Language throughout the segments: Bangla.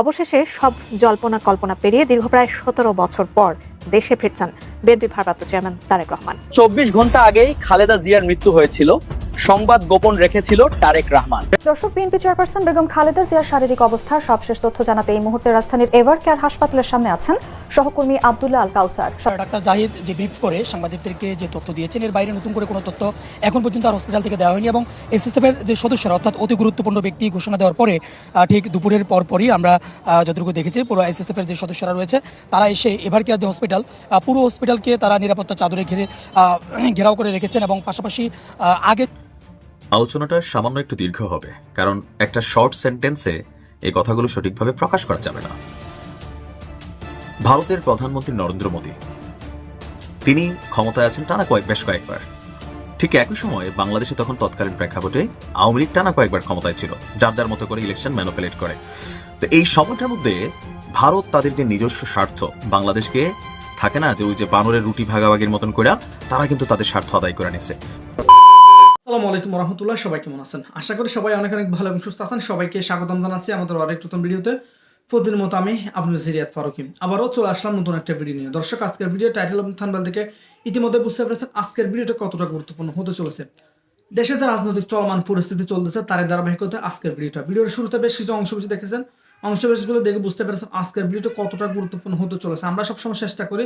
অবশেষে সব জল্পনা কল্পনা পেরিয়ে দীর্ঘ প্রায় সতেরো বছর পর দেশে ফিরছেন বিএনপি ভারপ্রাপ্ত চেয়ারম্যান তারেক রহমান। চব্বিশ ঘণ্টা আগেই খালেদা জিয়ার মৃত্যু হয়েছিল। সংবাদ গোপন রেখেছিল তারেক রহমান। দর্শক বিএনপি চেয়ারপারসন বেগম খালেদা জিয়ার শারীরিক অবস্থার সবশেষ তথ্য জানাতে এই মুহূর্তে রাজধানীর এভার কেয়ার হাসপাতালের সামনে আছেন সহকর্মী আবদুল্লাহ আল কাউসার। ডাক্তার জাহিদ যে ব্রিফ করে সাংবাদিকদেরকে যে তথ্য দিয়েছেন এর বাইরে নতুন করে কোনো তথ্য এখন পর্যন্ত আর হসপিটাল থেকে দেওয়া হয়নি এবং এসএসএফ এর যে সদস্যরা অর্থাৎ অতি গুরুত্বপূর্ণ ব্যক্তি ঘোষণা দেওয়ার পরে আহ, ঠিক দুপুরের পর পরই আমরা যতটুকু দেখেছি পুরো এসএসএফ এর যে সদস্যরা রয়েছে তারা এসে এভার কেয়ার যে হসপিটাল পুরো হসপিটালকে তারা নিরাপত্তা চাদরে ঘিরে ঘেরাও করে রেখেছেন এবং পাশাপাশি আগে আলোচনাটা সামান্য একটু দীর্ঘ হবে, কারণ একটা শর্ট সেন্টেন্সে এই কথাগুলো সঠিকভাবে প্রকাশ করা যাবে না। ভারতের প্রধানমন্ত্রী নরেন্দ্র মোদী, তিনি ক্ষমতায় আছেন টানা কয়েক, বেশ কয়েকবার। ঠিক একই সময়ে বাংলাদেশে তখন তৎকালীন প্রেক্ষাপটে আওয়ামী লীগ টানা কয়েকবার ক্ষমতায় ছিল, যার যার মতো করে ইলেকশন ম্যানুপুলেট করে। তো এই সময়টার মধ্যে ভারত তাদের যে নিজস্ব স্বার্থ, বাংলাদেশকে থাকে না যে ওই যে বানরের রুটি ভাগাভাগির মতন করে তারা কিন্তু তাদের স্বার্থ আদায় করে নিছে। আসসালামু আলাইকুম রহমতুল্লাহ সবাই কেমন আছেন? আশা করি সবাই অনেক অনেক ভালো এবং সুস্থ আছেন। সবাইকে স্বাগতম জানাচ্ছি আমাদের আরেক নতুন ভিডিওতে। প্রতিদিন মতো আমি আপনার সিরিয়াত ফারুকি। আবারও চলে আসলাম নতুন একটা ভিডিও নিয়ে। দর্শক, আজকের ভিডিও টাইটেল এবং থানবাল থেকে ইতিমধ্যে বুঝতে পেরেছেন আজকের ভিডিওটা কতটা গুরুত্বপূর্ণ হতে চলেছে। দেশে যে রাজনৈতিক চলমান পরিস্থিতি চলতেছে তার ধারাবাহিকতা আজকের ভিডিওটা। ভিডিওর শুরুতে বেশ কিছু অংশ বেশি দেখেছেন। অংশ বেশগুলো দেখে বুঝতে পেরেছেন আজকের ভিডিওটা কতটা গুরুত্বপূর্ণ হতে চলেছে। আমরা সবসময় চেষ্টা করি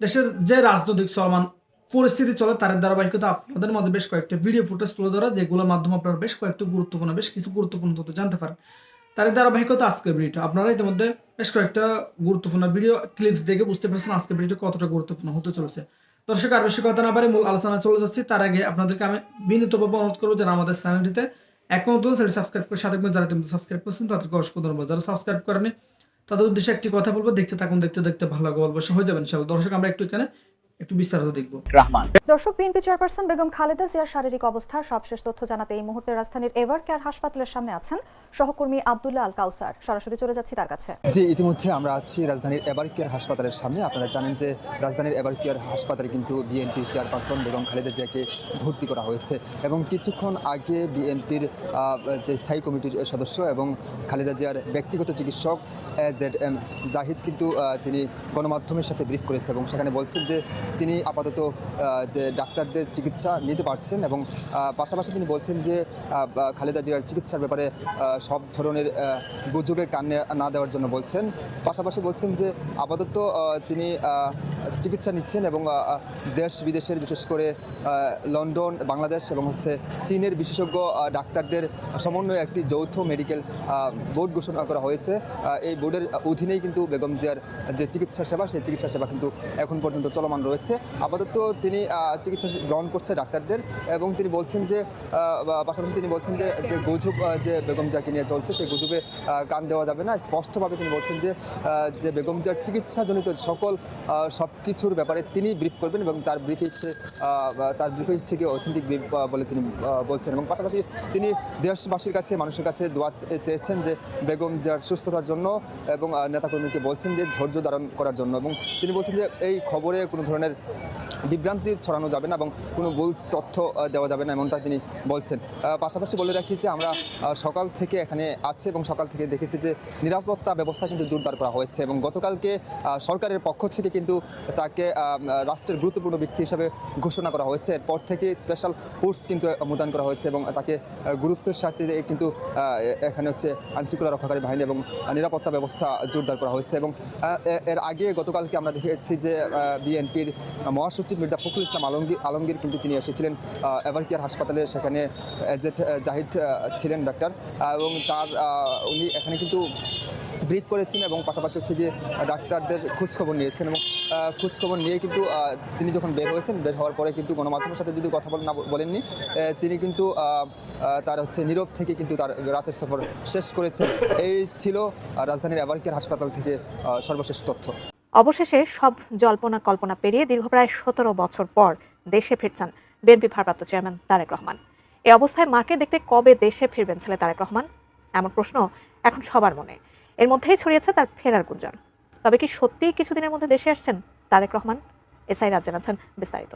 দেশের যে রাজনৈতিক চলমান পরিস্থিতি চলে, তার ধারাবাহিকতা আপনাদের মধ্যে বেশ কয়েকটা ভিডিও ফুটেজ তুলে ধরা, যেগুলোর মাধ্যমে আপনারা বেশ কয়েকটা গুরুত্বপূর্ণ, বেশ কিছু গুরুত্বপূর্ণ তথ্য জানতে পারেন। তার ধারাবাহিকতা আজকের ভিডিওটা আপনারা ইতিমধ্যে বেশ কয়েকটা গুরুত্বপূর্ণ ভিডিও ক্লিপস দেখে বুঝতে পেরেছেন আজকের ভিডিওটা কতটা গুরুত্বপূর্ণ হতে চলেছে। দর্শক, আর বেশি কথা না পারে মূল আলোচনা চলে যাচ্ছি। তার আগে আপনাদেরকে আমি বিনীতভাবে অনুরোধ করব যারা আমাদের চ্যানেলটিতে এখন নতুন সেটি সাবস্ক্রাইব করে সাথে যারা তুমি সাবস্ক্রাইব করছেন, তাদেরকে অসংখ্য ধন্যবাদ। যারা সাবস্ক্রাইব করেনি তাদের উদ্দেশ্যে একটি কথা বলব, দেখতে থাকুন, দেখতে দেখতে ভালো লাগবে, অল্প হয়ে যাবেন, ইনশাআল্লাহ। দর্শক, আমরা একটু এখানে একটু বিস্তারিত দেখব। রহমান। দর্শক বিএনপি চেয়ারপারসন বেগম খালেদা জিয়ার শারীরিক অবস্থার সবশেষ তথ্য জানাতে এই মুহূর্তে রাজধানীর এভার কেয়ার হাসপাতালের সামনে আছেন সহকর্মী আব্দুল্লাহ আল কাউসার। সরাসরি চলে যাচ্ছি তার কাছে। জি ইতিমধ্যে আমরা আছি রাজধানীর এবার কেয়ার হাসপাতালের সামনে। আপনারা জানেন যে রাজধানীর এবার কেয়ার হাসপাতালে কিন্তু বিএনপির চেয়ারপারসন বেগম খালেদা জিয়াকে ভর্তি করা হয়েছে এবং কিছুক্ষণ আগে বিএনপির যে স্থায়ী কমিটির সদস্য এবং খালেদা জিয়ার ব্যক্তিগত চিকিৎসক জেড, এম, জাহিদ কিন্তু তিনি গণমাধ্যমের সাথে ব্রিফ করেছে এবং সেখানে বলছেন যে তিনি আপাতত যে ডাক্তারদের চিকিৎসা নিতে পারছেন এবং পাশাপাশি তিনি বলছেন যে খালেদা জিয়ার চিকিৎসার ব্যাপারে সব ধরনের গুজবে কানে না দেওয়ার জন্য বলছেন। পাশাপাশি বলছেন যে আপাতত তিনি চিকিৎসা নিচ্ছেন এবং দেশ বিদেশের বিশেষ করে লন্ডন, বাংলাদেশ এবং হচ্ছে চীনের বিশেষজ্ঞ ডাক্তারদের সমন্বয়ে একটি যৌথ মেডিকেল বোর্ড ঘোষণা করা হয়েছে। এই বোর্ডের আহ, কিন্তু বেগম জিয়ার যে চিকিৎসা সেবা সেই চিকিৎসা সেবা কিন্তু এখন পর্যন্ত চলমান রয়েছে। আপাতত তিনি চিকিৎসা গ্রহণ করছে ডাক্তারদের এবং তিনি বলছেন যে পাশাপাশি তিনি বলছেন যে যে গুজব যে বেগম জিয়াকে নিয়ে চলছে সেই গুজবে কান দেওয়া যাবে না। স্পষ্টভাবে তিনি বলছেন যে যে বেগম জিয়ার চিকিৎসাজনিত সকল সব কিছুর ব্যাপারে তিনি ব্রিফ করবেন এবং তার ব্রিফ হচ্ছে তার ব্রিফ হচ্ছে কি অথেন্টিক ব্রিফ বলে তিনি বলছেন এবং পাশাপাশি তিনি দেশবাসীর কাছে মানুষের কাছে দোয়া চেয়েছেন যে বেগম জিয়ার সুস্থতার জন্য এবং নেতাকর্মীকে বলছেন যে ধৈর্য ধারণ করার জন্য এবং তিনি বলছেন যে এই খবরে কোনো ধরনের বিভ্রান্তি ছড়ানো যাবে না এবং কোনো ভুল তথ্য দেওয়া যাবে না এমনটা তিনি বলছেন। পাশাপাশি বলে রাখি যে আমরা সকাল থেকে এখানে আছি এবং সকাল থেকে দেখেছি যে নিরাপত্তা ব্যবস্থা কিন্তু জোরদার করা হয়েছে এবং গতকালকে সরকারের পক্ষ থেকে কিন্তু তাকে রাষ্ট্রের গুরুত্বপূর্ণ ব্যক্তি হিসাবে ঘোষণা করা হয়েছে। এরপর থেকে স্পেশাল ফোর্স কিন্তু মোতায়েন করা হয়েছে এবং তাকে গুরুত্বের সাথে কিন্তু এখানে হচ্ছে আইনশৃঙ্খলা রক্ষাকারী বাহিনী এবং নিরাপত্তা ব্যবস্থা জোরদার করা হয়েছে এবং এর আগে গতকালকে আমরা দেখেছি যে বিএনপির মহাসচিব মির্জা ফখরুল ইসলাম আলমগীর আলমগীর কিন্তু তিনি এসেছিলেন এভারকেয়ার হাসপাতালে সেখানে এজেড জাহিদ ছিলেন ডাক্তার এবং তার উনি এখানে কিন্তু ব্রিফ করেছেন এবং পাশাপাশি হচ্ছে গিয়ে ডাক্তারদের খোঁজখবর নিয়েছেন এবং খোঁজখবর নিয়ে কিন্তু তিনি যখন বের হয়েছেন, বের হওয়ার পরে কিন্তু গণমাধ্যমের সাথে যদি কথা বলেন না বলেননি তিনি কিন্তু তার হচ্ছে নীরব থেকে কিন্তু তার রাতের সফর শেষ করেছেন। এই ছিল রাজধানীর এভারকেয়ার হাসপাতাল থেকে সর্বশেষ তথ্য। অবশেষে সব জল্পনা কল্পনা পেরিয়ে দীর্ঘ প্রায় সতেরো বছর পর দেশে ফিরছেন বিএনপি ভারপ্রাপ্ত চেয়ারম্যান তারেক রহমান। এই অবস্থায় মাকে দেখতে কবে দেশে ফিরবেন ছেলে তারেক রহমান? এমন প্রশ্ন এখন সবার মনে। এর মধ্যেই ছড়িয়েছে তার ফেরার গুঞ্জন। তবে কি সত্যিই কিছুদিনের মধ্যে দেশে আসছেন তারেক রহমান? এসআই রাজ জানাচ্ছেন বিস্তারিত।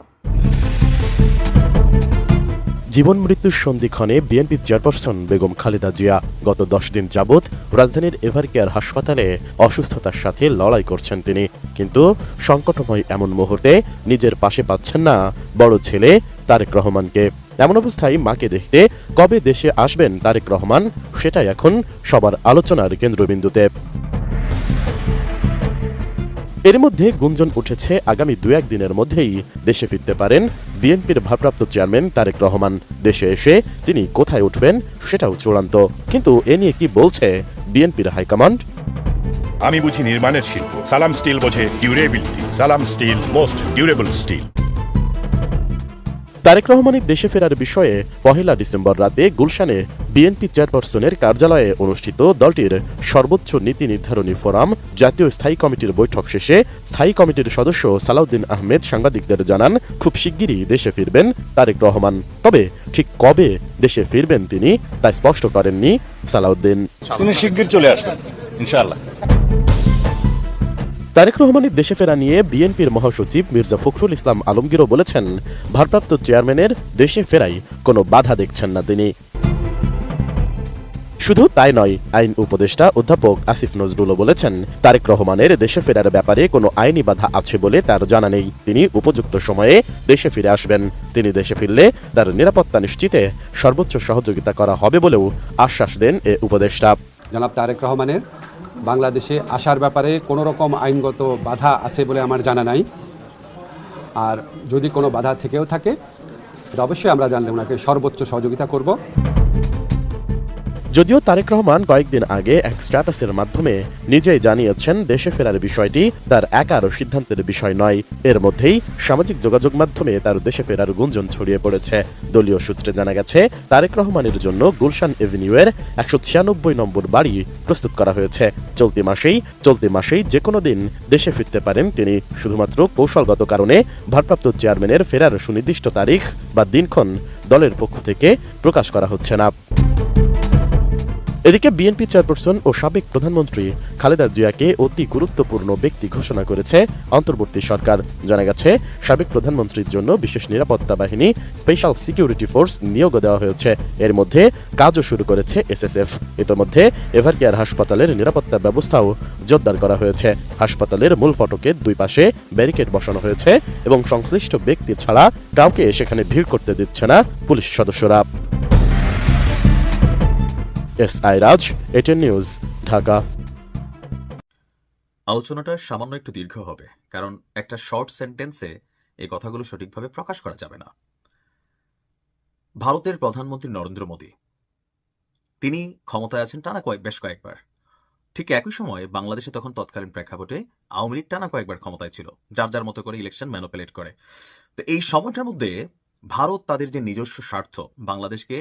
জীবন মৃত্যুর সন্ধিক্ষণে বিএনপি চেয়ারপারসন বেগম খালেদা জিয়া গত দশ দিন যাবৎ রাজধানীর এভারকেয়ার হাসপাতালে অসুস্থতার সাথে লড়াই করছেন তিনি। কিন্তু সংকটময় এমন মুহূর্তে নিজের পাশে পাচ্ছেন না বড় ছেলে তারেক রহমানকে। এমন অবস্থায় মাকে দেখতে কবে দেশে আসবেন তারেক রহমান সেটাই এখন সবার আলোচনার কেন্দ্রবিন্দুতে। এর মধ্যে গুঞ্জন উঠেছে আগামী দু একদিনের মধ্যেই দেশে ফিরতে পারেন বিএনপির ভারপ্রাপ্ত চেয়ারম্যান তারেক রহমান দেশে এসে তিনি কোথায় উঠবেন সেটাও চূড়ান্ত। কিন্তু এ নিয়ে কি বলছে বিএনপির হাইকমান্ড? আমি বুঝি নির্মাণের শিল্প। সালাম স্টিল বোঝে durability. Salam steel, most durable steel. Tarique রহমানের দেশে ফেরার বিষয়ে পহেলা ডিসেম্বর রাতে গুলশানে বিএনপি চেয়ারপারসনের কার্যালয়ে অনুষ্ঠিত দলটির সর্বোচ্চ নীতি নির্ধারণী ফোরাম, জাতীয় স্থায়ী কমিটির বৈঠক শেষে স্থায়ী কমিটির সদস্য সালাউদ্দিন আহমেদ সাংবাদিকদের জানান, খুব শিগগিরই দেশে ফিরবেন তারেক রহমান। তবে ঠিক কবে দেশে ফিরবেন তিনি তা স্পষ্ট করেননি সালাউদ্দিন। তিনি শিগগির চলে আসবেন, ইনশাআল্লাহ। তারেক রহমানের দেশে ফেরা নিয়ে বিএনপির মহাসচিব মির্জা ফখরুল ইসলাম আলমগীরও বলেছেন, ভারপ্রাপ্ত চেয়ারম্যানের দেশে ফেরাই কোনো বাধা দেখছেন না তিনি। শুধু তাই নয়, আইন উপদেষ্টা অধ্যাপক আসিফ নজরুলও বলেছেন, তারেক রহমানের দেশে ফেরার ব্যাপারে কোনো আইনি বাধা আছে বলে তার জানা নেই। তিনি উপযুক্ত সময়ে দেশে ফিরে আসবেন। তিনি দেশে ফিরলে তার নিরাপত্তা নিশ্চিতে সর্বোচ্চ সহযোগিতা করা হবে বলেও আশ্বাস দেন এ উপদেষ্টা। জনাব তারেক রহমানের বাংলাদেশে আসার ব্যাপারে কোনো রকম আইনগত বাধা আছে বলে আমার জানা নাই। আর যদি কোনো বাধা থেকেও থাকে অবশ্যই আমরা জানলে ওনাকে সর্বোচ্চ সহযোগিতা করব। যদিও তারেক রহমান কয়েকদিন আগে এক স্ট্যাটাসের মাধ্যমে নিজেই জানিয়েছেন, দেশে ফেরার বিষয়টি তার একার সিদ্ধান্তের বিষয় নয়। এর মধ্যেই সামাজিক যোগাযোগ মাধ্যমে তার দেশে ফেরার গুঞ্জন ছড়িয়ে পড়েছে। দলীয় সূত্রে জানা গেছে, তারেক রহমানের জন্য গুলশান এভিনিউয়ের একশো ছিয়ানব্বই নম্বর বাড়ি প্রস্তুত করা হয়েছে। চলতি মাসেই চলতি মাসেই যে কোনো দিন দেশে ফিরতে পারেন তিনি। শুধুমাত্র কৌশলগত কারণে ভারপ্রাপ্ত চেয়ারম্যানের ফেরার সুনির্দিষ্ট তারিখ বা দিনক্ষণ দলের পক্ষ থেকে প্রকাশ করা হচ্ছে না। এদিকে বিএনপি চেয়ারপারসন ও সাবেক প্রধানমন্ত্রী খালেদা জিয়াকে অতি গুরুত্বপূর্ণ ব্যক্তি ঘোষণা করেছে অন্তর্বর্তী সরকার। জানা গেছে, সাবেক প্রধানমন্ত্রীর জন্য বিশেষ নিরাপত্তা বাহিনী স্পেশাল সিকিউরিটি ফোর্স নিয়োগ দেওয়া হয়েছে। এর মধ্যে কাজও শুরু করেছে এসএসএফ। ইতোমধ্যে এভারকেয়ার হাসপাতালের নিরাপত্তা ব্যবস্থাও জোরদার করা হয়েছে। হাসপাতালের মূল ফটকের দুই পাশে ব্যারিকেড বসানো হয়েছে এবং সংশ্লিষ্ট ব্যক্তি ছাড়া কাউকে সেখানে ভিড় করতে দিচ্ছে না পুলিশ সদস্যরা। S I Raj ATN news, Dhaka. আলোচনাটা সামান্য একটু দীর্ঘ হবে, কারণ একটা শর্ট সেন্টেন্সে এই কথাগুলো সঠিকভাবে প্রকাশ করা যাবে না। ভারতের প্রধানমন্ত্রী নরেন্দ্র মোদী, তিনি ক্ষমতায় আছেন টানা কয়েক, বেশ কয়েকবার। ঠিক একই সময় বাংলাদেশে তখন তৎকালীন প্রেক্ষাপটে আওয়ামী লীগ টানা কয়েকবার ক্ষমতায় ছিল, যার যার মতো করে ইলেকশন ম্যানোপুলেট করে। তো এই সময়টার মধ্যে ভারত তাদের যে নিজস্ব স্বার্থ, বাংলাদেশকে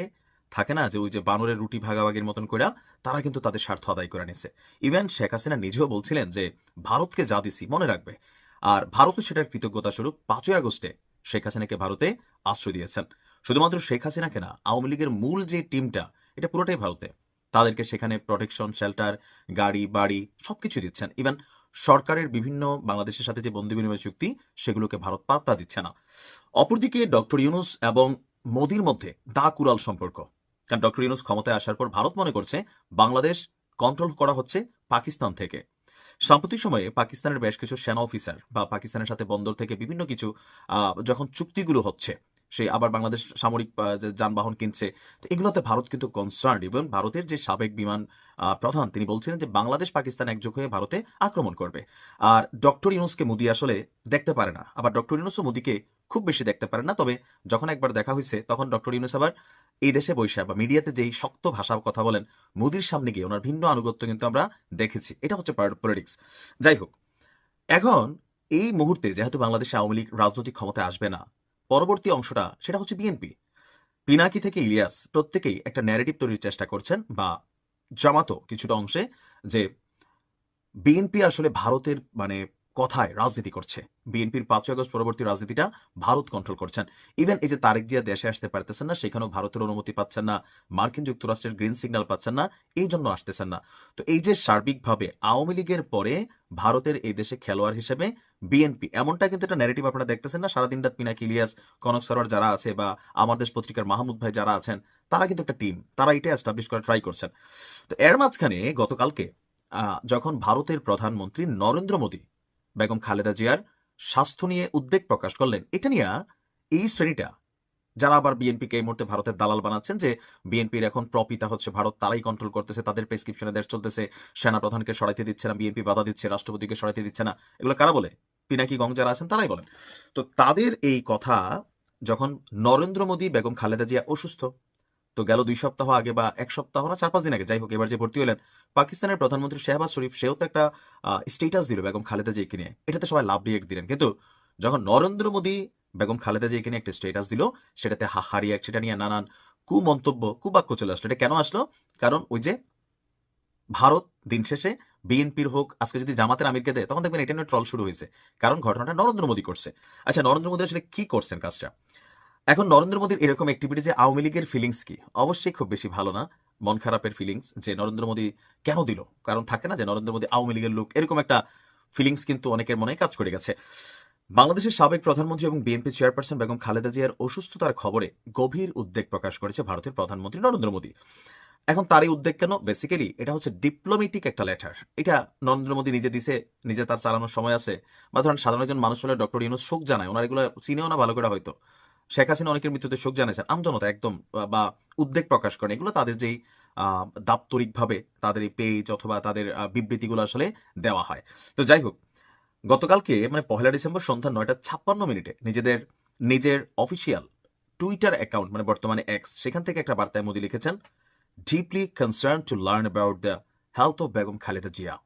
থাকে না যে ওই যে বানরের রুটি ভাগাভাগির মতন করে তারা কিন্তু তাদের স্বার্থ আদায় করে নিছে। ইভেন শেখ হাসিনা নিজেও বলছিলেন যে, ভারতকে যা দিছি, মনে রাখবে। আর ভারতও সেটার কৃতজ্ঞতা স্বরূপ পাঁচই আগস্টে শেখ হাসিনাকে ভারতে আশ্রয় দিয়েছেন। শুধুমাত্র শেখ হাসিনাকে না, আওয়ামী লীগের মূল যে টিমটা, এটা পুরোটাই ভারতে। তাদেরকে সেখানে প্রোটেকশন, শেল্টার, গাড়ি, বাড়ি সবকিছু দিচ্ছেন। ইভেন সরকারের বিভিন্ন বাংলাদেশের সাথে যে বন্দি বিনিময় চুক্তি, সেগুলোকে ভারত পাত্তা দিচ্ছে না। অপরদিকে ডক্টর ইউনুস এবং মোদির মধ্যে দা কুরাল সম্পর্ক। কারণ ডক্টর ইউনুস ক্ষমতায় আসার পর ভারত মনে করছে, বাংলাদেশ কন্ট্রোল করা হচ্ছে পাকিস্তান থেকে। সাম্প্রতিক সময়ে পাকিস্তানের বেশ কিছু সেনা অফিসার বা পাকিস্তানের সাথে বন্দর থেকে বিভিন্ন কিছু যখন চুক্তিগুলো হচ্ছে সেই আবার বাংলাদেশ সামরিক যানবাহন কিনছে, তো এগুলোতে ভারত কিন্তু কনসার্ন ইভেন ভারতের যে সাবেক বিমান প্রধান, তিনি বলছিলেন যে বাংলাদেশ পাকিস্তান একযোগ হয়ে ভারতে আক্রমণ করবে। আর ডক্টর ইউনুসকে মোদি আসলে দেখতে পারে না। আবার ডক্টর ইউনুসও মোদিকে খুব বেশি দেখতে পারে না। তবে যখন একবার দেখা হয়েছে তখন ডক্টর ইউনুস আবার এই দেশে বৈশা বা মিডিয়াতে যেই শক্ত ভাষা কথা বলেন, মোদির সামনে গিয়ে ওনার ভিন্ন আনুগত্য কিন্তু আমরা দেখেছি। এটা হচ্ছে পলিটিক্স যাই হোক, এখন এই মুহূর্তে যেহেতু বাংলাদেশে আওয়ামী লীগ রাজনৈতিক ক্ষমতায় আসবে না, পরবর্তী অংশটা সেটা হচ্ছে বিএনপি। পিনাকি থেকে ইলিয়াস প্রত্যেকেই একটা ন্যারেটিভ তৈরির চেষ্টা করছেন বা জামাতো কিছুটা অংশে যে বিএনপি আসলে ভারতের মানে কথায় রাজনীতি করছে। বিএনপির পাঁচই আগস্ট পরবর্তী রাজনীতিটা ভারত কন্ট্রোল করছেন। ইভেন এই যে তারেক জিয়া দেশে আসতে পারতেছেন না, সেখানেও ভারতের অনুমতি পাচ্ছেন না, মার্কিন যুক্তরাষ্ট্রের গ্রিন সিগন্যাল পাচ্ছেন না, এই জন্য আসতেছেন না। তো এই যে সার্বিকভাবে আওয়ামী লীগের পরে ভারতের এই দেশে খেলোয়াড় হিসেবে বিএনপি এমনটা কিন্তু একটা ন্যারেটিভ আপনারা দেখতেছেন না? সারাদিন রাত পিনাকি ইলিয়াস, কনক সরোয়ার যারা আছে বা আমার দেশ পত্রিকার মাহমুদ ভাই যারা আছেন, তারা কিন্তু একটা টিম তারা এটা এস্টাবলিশ করা ট্রাই করছেন। তো এর মাঝখানে গতকালকে যখন ভারতের প্রধানমন্ত্রী নরেন্দ্র মোদী বেগম খালেদা জিয়ার স্বাস্থ্য নিয়ে উদ্বেগ প্রকাশ করলেন। এটা নিয়ে এই শ্রেণীটা, যারা আবার বিএনপিকে এই মুহূর্তে ভারতের দালাল বানাচ্ছেন যে বিএনপির এখন প্রপিতা হচ্ছে ভারত, তারাই কন্ট্রোল করতেছে, তাদের প্রেসক্রিপশনে দেশ চলতেছে সেনা প্রধানকে সরাইতে দিচ্ছে না, বিএনপি বাধা দিচ্ছে, রাষ্ট্রপতিকে সরাইতে দিচ্ছে না, এগুলো কারা বলে? পিনাকি গং যারা আছেন তারাই বলেন। তো তাদের এই কথা যখন নরেন্দ্র মোদী, বেগম খালেদা জিয়া অসুস্থ তো গেল দুই সপ্তাহ আগে বা এক সপ্তাহ না, চার পাঁচ দিন আগে, যাই হোক, এবার যে ভর্তি হলেন, পাকিস্তানের প্রধানমন্ত্রী শেহবাজ শরীফ, সেও তো একটা স্টেটাস দিল বেগম খালেদা জিয়াকে নিয়ে। এটাতে সবাই লাভ রিয়েক্ট দিলেন। কিন্তু যখন নরেন্দ্র মোদী বেগম খালেদা জিয়াকে নিয়ে একটা স্টেটাস দিল, সেটাতে হাহা রিয়াক্ট সেটা নিয়ে নানান কু মন্তব্য কুবাক্য চলে আসলো। এটা কেন আসলো? কারণ ওই যে ভারত দিন শেষে বিএনপির হোক, আজকে যদি জামাতের আমিরকে দেয়, তখন দেখবেন এটা নিয়ে ট্রল শুরু হয়েছে। কারণ ঘটনাটা নরেন্দ্র মোদী করছে। আচ্ছা নরেন্দ্র মোদী আসলে কি করছেন কাজটা? এখন নরেন্দ্র মোদীর এরকম অ্যাক্টিভিটি যে আওয়ামী লীগের ফিলিংস কি? অবশ্যই খুব বেশি ভালো না। মন খারাপের ফিলিংস যে নরেন্দ্র মোদী কেন দিল? কারণ থাকে না যে নরেন্দ্র মোদী আওয়ামী লীগের লোক। এরকম একটা ফিলিংস কিন্তু অনেকের মনে কাজ করে গেছে। বাংলাদেশের সাবেক প্রধানমন্ত্রী এবং বিএনপি চেয়ারপারসন বেগম খালেদা জিয়ার অসুস্থতার খবরে গভীর উদ্বেগ প্রকাশ করেছে ভারতের প্রধানমন্ত্রী নরেন্দ্র মোদী। এখন তার এই উদ্বেগ কেন? বেসিক্যালি এটা হচ্ছে ডিপ্লোমেটিক একটা লেটার এটা নরেন্দ্র মোদী নিজে দিছে, নিজে তার চালানোর সময় আছে। বা ধরেন সাধারণ একজন মানুষ হলে ডক্টর ইউনুস শোক জানায়, ওনার এগুলো চিনেও না ভালো করে হয়তো। শেখ হাসিনা অনেকের মৃত্যুতে শোক জানিয়েছেন আমজনতা একদম, বা- উদ্বেগ প্রকাশ করেন। এগুলো তাদের যেই দাপ্তরিকভাবে তাদের এই পেজ অথবা তাদের বিবৃতিগুলো আসলে দেওয়া হয়। তো যাই হোক, গতকালকে মানে পহেলা ডিসেম্বর সন্ধ্যা নয়টা ছাপ্পান্ন মিনিটে নিজেদের, নিজের অফিসিয়াল টুইটার অ্যাকাউন্ট মানে বর্তমানে এক্স সেখান থেকে একটা বার্তায় মোদী লিখেছেন deeply concern to learn about the health of Begum Khaleda Zia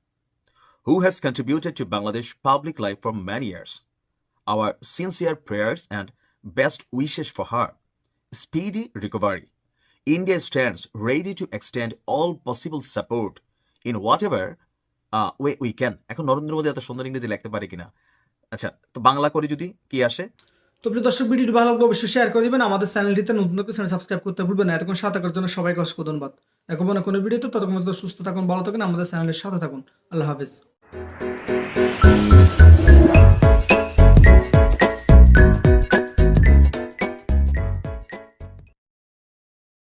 who has contributed to Bangladesh public life for many years our sincere prayers and best wishes for her speedy recovery India stands ready to extend all possible support in whatever uh, way we can. এখন নরেন্দ্র মোদী এত সুন্দর ইংরেজি লিখতে পারে কিনা? আচ্ছা তো বাংলা করে যদি কি আসে? তো প্রিয় দর্শক ভিডিওটি ভালো লাগলে অবশ্যই শেয়ার করে দিবেন। আমাদের চ্যানেলটিতে নতুন চ্যানেল সাবস্ক্রাইব করতে ভুলবেন না। এতক্ষণ সাথে থাকার জন্য সবাইকে অসংখ্য ধন্যবাদ। এখন কোনো ভিডিওতে। ততক্ষণ সুস্থ থাকুন ভালো থাকুন। আমাদের চ্যানেলের সাথে থাকুন। আল্লাহ হাফেজ।